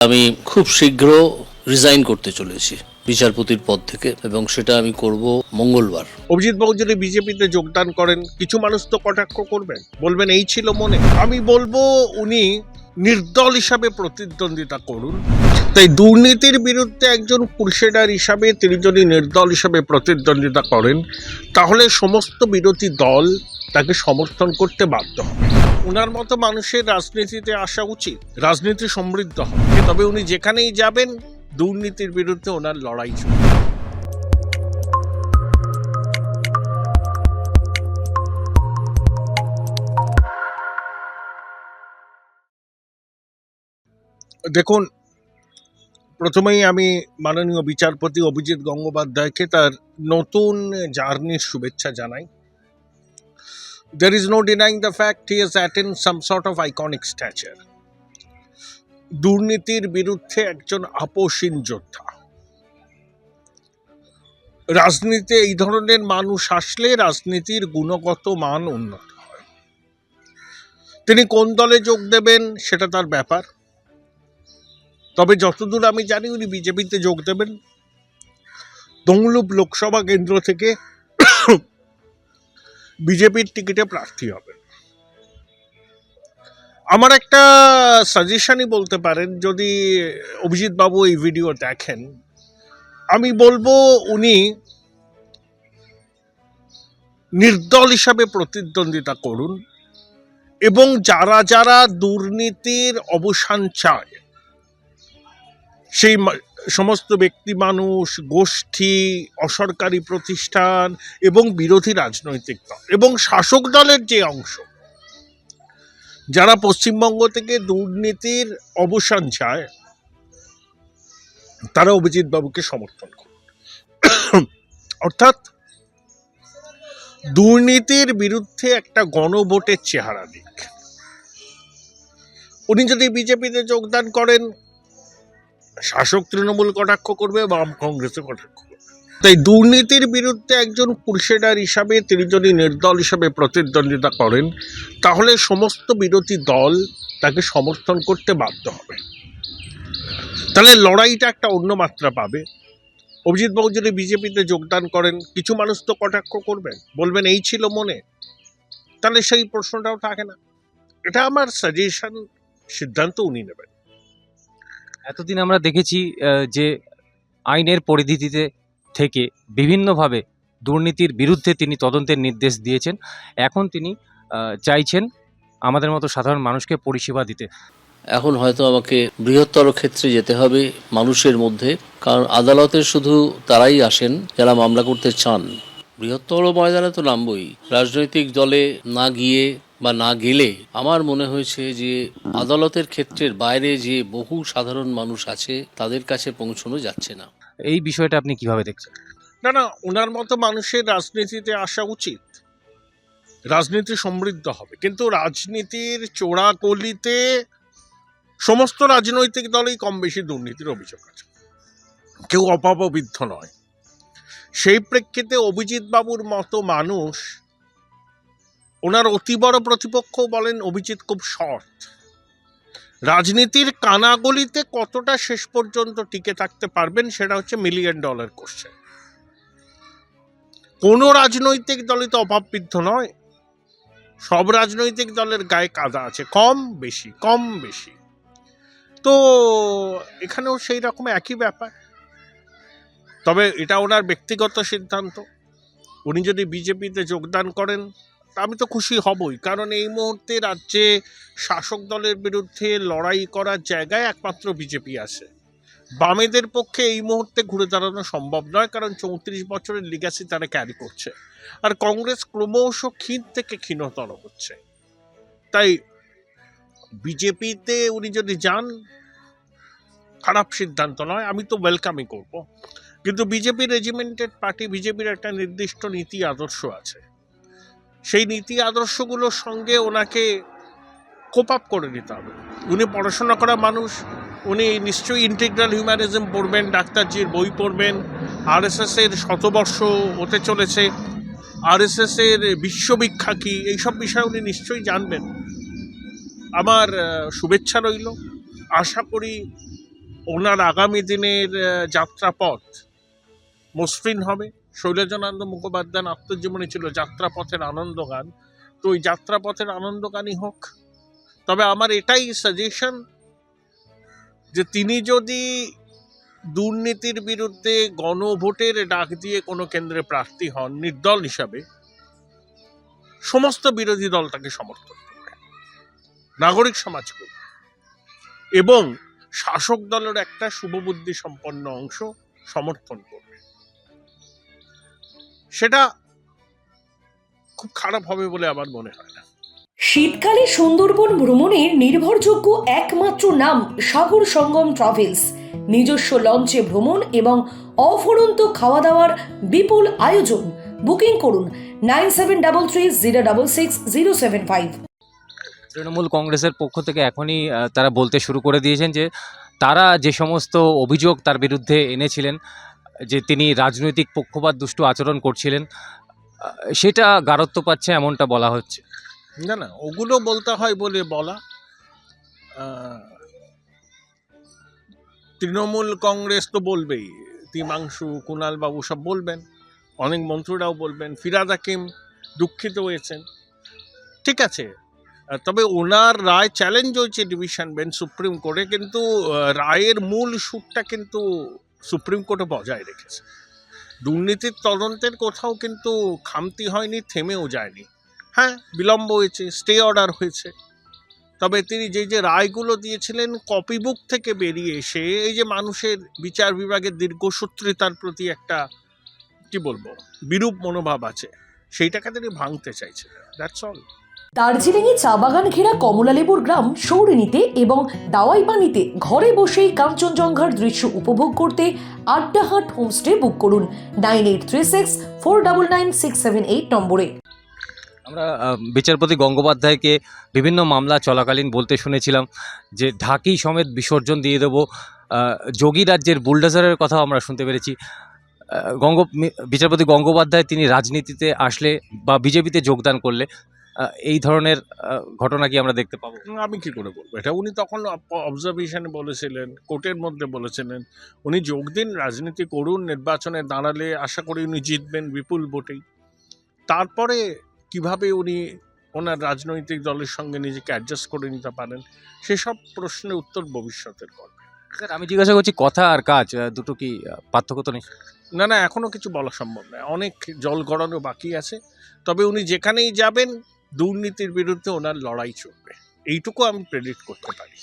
আমি খুব শীঘ্র রিজাইন করতে চলেছি বিচারপতির পদ থেকে এবং সেটা আমি করব মঙ্গলবার। অভিজিৎ বাবু যদি বিজেপিতে যোগদান করেন, কিছু মানুষ তো কটাক্ষ করবেন। বলবেন, এই ছিল মনে। আমি বলব, উনি নির্দল হিসাবে প্রতিদ্বন্দ্বিতা করুন। তাই দুর্নীতির বিরুদ্ধে একজন ক্রুসেডার হিসাবে তিনি যদি নির্দল হিসাবে প্রতিদ্বন্দ্বিতা করেন, তাহলে সমস্ত বিরোধী দল তাকে সমর্থন করতে বাধ্য হবে। ওনার মতো মানুষের রাজনীতিতে আসা উচিত। রাজনীতি সমৃদ্ধ হবে। তবে উনি যেখানেই যাবেন, দুর্নীতির বিরুদ্ধে ওনার লড়াই চলবে। দেখুন, প্রথমেই আমি মাননীয় বিচারপতি অভিজিৎ গঙ্গোপাধ্যায়কে তার নতুন জার্নির শুভেচ্ছা জানাই। There is no denying the fact he is attained some sort of iconic stature দুর্নীতির বিরুদ্ধে একজন আপোষীন যোদ্ধা। রাজনীতিতে এই ধরনের মানুষ আসলে রাজনীতির গুণগত মান উন্নত হয়। তিনি কোন দলে যোগ দেবেন সেটা তার ব্যাপার। তবে যতদূর আমি জানি, উনি বিজেপিতে যোগ দেবেন। তমলুক লোকসভা কেন্দ্র থেকে বিজেপির টিকিটে প্রার্থী হবেন আমার একটা সাজেশনই বলতে পারেন, যদি অভিজিৎ বাবু এই ভিডিও দেখেন, আমি বলব উনি নির্দল হিসাবে প্রতিদ্বন্দ্বিতা করুন এবং যারা যারা দুর্নীতির অবসান চায়, সেই সমস্ত ব্যক্তি মানুষ, গোষ্ঠী, অসরকারি প্রতিষ্ঠান এবং বিরোধী রাজনৈতিক দল এবং শাসক দলের যে অংশ, যারা পশ্চিমবঙ্গ থেকে দুর্নীতির অবসান চায়, তারা অভিজিৎ বাবুকে সমর্থন করে। অর্থাৎ দুর্নীতির বিরুদ্ধে একটা গণভোটের চেহারা দিক। উনি যদি বিজেপিতে যোগদান করেন শাসক তৃণমূল কটাক্ষ করবে বাম কংগ্রেসে কটাক্ষ করবে? তাই দুর্নীতির বিরুদ্ধে একজন ক্রুসেডার হিসাবে তিনি যদি নির্দল হিসাবে প্রতিদ্বন্দ্বিতা করেন, তাহলে সমস্ত বিরোধী দল তাকে সমর্থন করতে বাধ্য হবে। তাহলে লড়াইটা একটা অন্য মাত্রা পাবে। অভিজিৎ বাবু যদি বিজেপিতে যোগদান করেন, কিছু মানুষ তো কটাক্ষ করবেন, বলবেন এই ছিল মনে। তাহলে সেই প্রশ্নটাও থাকে না। এটা আমার সাজেশন সিদ্ধান্ত উনি নেবেন। এতদিন আমরা দেখেছি যে আইনের পরিধিতে থেকে বিভিন্নভাবে দুর্নীতির বিরুদ্ধে তিনি তদন্তের নির্দেশ দিয়েছেন। এখন তিনি চাইছেন আমাদের মতো সাধারণ মানুষকে পরিষেবা দিতে। এখন হয়তো আমাকে বৃহত্তর ক্ষেত্রে যেতে হবে মানুষের মধ্যে, কারণ আদালতে শুধু তারাই আসেন যারা মামলা করতে চান। বৃহত্তর ময়দানে তো নামবই। রাজনৈতিক দলে না গিয়ে বা না গেলে আমার মনে হয়েছে যে আদালতের ক্ষেত্রের বাইরে যে বহু সাধারণ মানুষ আছে তাদের কাছে পৌঁছানো যাচ্ছে না। এই বিষয়টা আপনি কীভাবে দেখছেন? না না ওনার মতো মানুষের রাজনীতিতে আসা উচিত। রাজনীতি সমৃদ্ধ হবে। কিন্তু রাজনীতির চোরাকলিতে সমস্ত রাজনৈতিক দলেই কম বেশি দুর্নীতির অভিযোগ আছে। কেউ অপাপবিদ্ধ নয়। সেই প্রেক্ষিতে অভিজিৎ বাবুর মতো মানুষ ওনার অতি বড় প্রতিপক্ষ বলেন অভিজিৎ খুব শর্ট রাজনীতির কানাগলিতে কতটা শেষ পর্যন্ত টিকে থাকতে পারবেন সেটা হচ্ছে মিলিয়ন ডলার কোশ্চেন কোনো রাজনৈতিক দলই তো অভাববিদ্ধ নয়। সব রাজনৈতিক দলের গায়ে কাদা আছে, কম বেশি কম বেশি। তো এখানেও সেই রকম একই ব্যাপার। তবে এটা ওনার ব্যক্তিগত সিদ্ধান্ত। উনি যদি বিজেপিতে যোগদান করেন আমি তো খুশি হবই, কারণ এই মুহূর্তে রাজ্যে শাসক দলের বিরুদ্ধে লড়াই করার জায়গায় একমাত্র বিজেপি আছে। বামেদের পক্ষে এই মুহূর্তে ঘুরে দাঁড়ানো সম্ভব নয়, কারণ চৌত্রিশ বছরের লিগাসি তারা ক্যারি করছে। আর কংগ্রেস ক্রমশ ক্ষীণ থেকে ক্ষীণতর হচ্ছে। তাই বিজেপিতে উনি যদি যান, খারাপ সিদ্ধান্ত নয়, আমি তো ওয়েলকামই করব। কিন্তু বিজেপি রেজিমেন্টেড পার্টি বিজেপির একটা নির্দিষ্ট নীতি, আদর্শ আছে। সেই নীতি আদর্শগুলোর সঙ্গে ওনাকে কোপ আপ করে নিতে হবে। উনি পড়াশোনা করা মানুষ, উনি নিশ্চয়ই ইন্টিগ্রাল হিউম্যানিজম পড়বেন, ডাক্তারজির বই পড়বেন আরএসএস এর শতবর্ষ হতে চলেছে আরএসএস এর বিশ্ববিখ্যা কী, এইসব বিষয়ে উনি নিশ্চয়ই জানবেন। আমার শুভেচ্ছা রইল। আশা করি ওনার আগামী দিনের যাত্রাপথ মসৃণ হবে। শৈলজানন্দ মুখোপাধ্যায় আত্মজীবনী ছিল যাত্রাপথের আনন্দগান। তো ওই যাত্রাপথের আনন্দগানই হোক। তবে আমার এটাই সাজেশন যে তিনি যদি দুর্নীতির বিরুদ্ধে গণভোটের ডাক দিয়ে কোনো কেন্দ্রে প্রার্থী হন, নির্দল হিসাবে, সমস্ত বিরোধী দল তাকে সমর্থন করবে নাগরিক সমাজ করবে এবং শাসক দলের একটা শুভবুদ্ধি সম্পন্ন অংশ সমর্থন করবে সেটা খুব খারাপ হবে বলে আমার মনে হয় না। শীতকালে সুন্দরবন ভ্রমণের নির্ভরযোগ্য একমাত্র নাম সাগর সঙ্গম ট্রাভেলস। নিজস্ব লঞ্চে ভ্রমণ এবং অফুরন্ত খাওয়া দাওয়ার বিপুল আয়োজন। বুকিং করুন nine seven double three zero double six zero seven five. Trinamool কংগ্রেসের পক্ষ থেকে এখনই তারা বলতে শুরু করে দিয়েছেন যে তারা যে সমস্ত অভিযোগ তার বিরুদ্ধে এনেছিলেন যে তিনি রাজনৈতিক পক্ষপাত দুষ্টু আচরণ করছিলেন, সেটা গারত্ব পাচ্ছে এমনটা বলা হচ্ছে। না না, ওগুলো বলতে হয় বলে বলা। তৃণমূল কংগ্রেস তো বলবেই, তিমাংশু কুণাল বাবু সব বলবেন, অনেক মন্ত্রীরাও বলবেন, ফিরাদ হাকিম দুঃখিত হয়েছেন। ঠিক আছে, তবে ওনার রায় চ্যালেঞ্জ হয়েছে ডিভিশন বেঞ্চ সুপ্রিম কোর্টে, কিন্তু রায়ের মূল সুরটা কিন্তু সুপ্রিম কোর্টে বজায় রেখেছে। দুর্নীতির তদন্তের কোথাও কিন্তু খামতি হয়নি, থেমেও যায়নি। হ্যাঁ বিলম্ব হয়েছে স্টে অর্ডার হয়েছে। তবে তিনি যে যে রায়গুলো দিয়েছিলেন কপিবুক থেকে বেরিয়ে এসে এই যে মানুষের বিচার বিভাগের দীর্ঘসূত্রিতার প্রতি একটা, কি বলব, বিরূপ মনোভাব আছে, সেইটাকে তিনি ভাঙতে চাইছিলেন। দ্যাটস অল দার্জিলিংয়ে চা বাগান ঘেরা কমলালেবুর গ্রাম সৌরিনীতে এবং দাওয়াই পানিতে ঘরে বসেই কাঞ্চনজঙ্ঘার দৃশ্য উপভোগ করতে আড্ডাহাট হোমস্টে বুক করুন nine eight three six four double nine six seven eight নম্বরে। আমরা বিচারপতি গঙ্গোপাধ্যায়কে বিভিন্ন মামলা চলাকালীন বলতে শুনেছিলাম যে ঢাকি সমেত বিসর্জন দিয়ে দেবো যোগী রাজ্যের বুলডোজারের কথাও আমরা শুনতে পেরেছি। গঙ্গ বিচারপতি গঙ্গোপাধ্যায় তিনি রাজনীতিতে আসলে বা বিজেপিতে যোগদান করলে এই ধরনের ঘটনা কি আমরা দেখতে পাবো? আমি কি করে বলব? এটা উনি তখন অবজারভেশনে বলেছিলেন কোর্টের মধ্যে বলেছিলেন উনি যোগ দিন রাজনীতি করুন নির্বাচনে দাঁড়ালে আশা করি উনি জিতবেন বিপুল ভোটেই। তারপরে কীভাবে উনি ওনার রাজনৈতিক দলের সঙ্গে নিজেকে অ্যাডজাস্ট করে নিতে পারেন সেসব প্রশ্নের উত্তর ভবিষ্যতের করবে স্যার আমি জিজ্ঞাসা করছি কথা আর কাজ দুটো কি পার্থক্য তো নেই? না না এখনও কিছু বলা সম্ভব নয়। অনেক জল গড়ানো বাকি আছে। তবে উনি যেখানেই যাবেন দুর্নীতির বিরুদ্ধে ওনার লড়াই চলবে। এইটুকু আমি প্রেডিক্ট করতে পারি।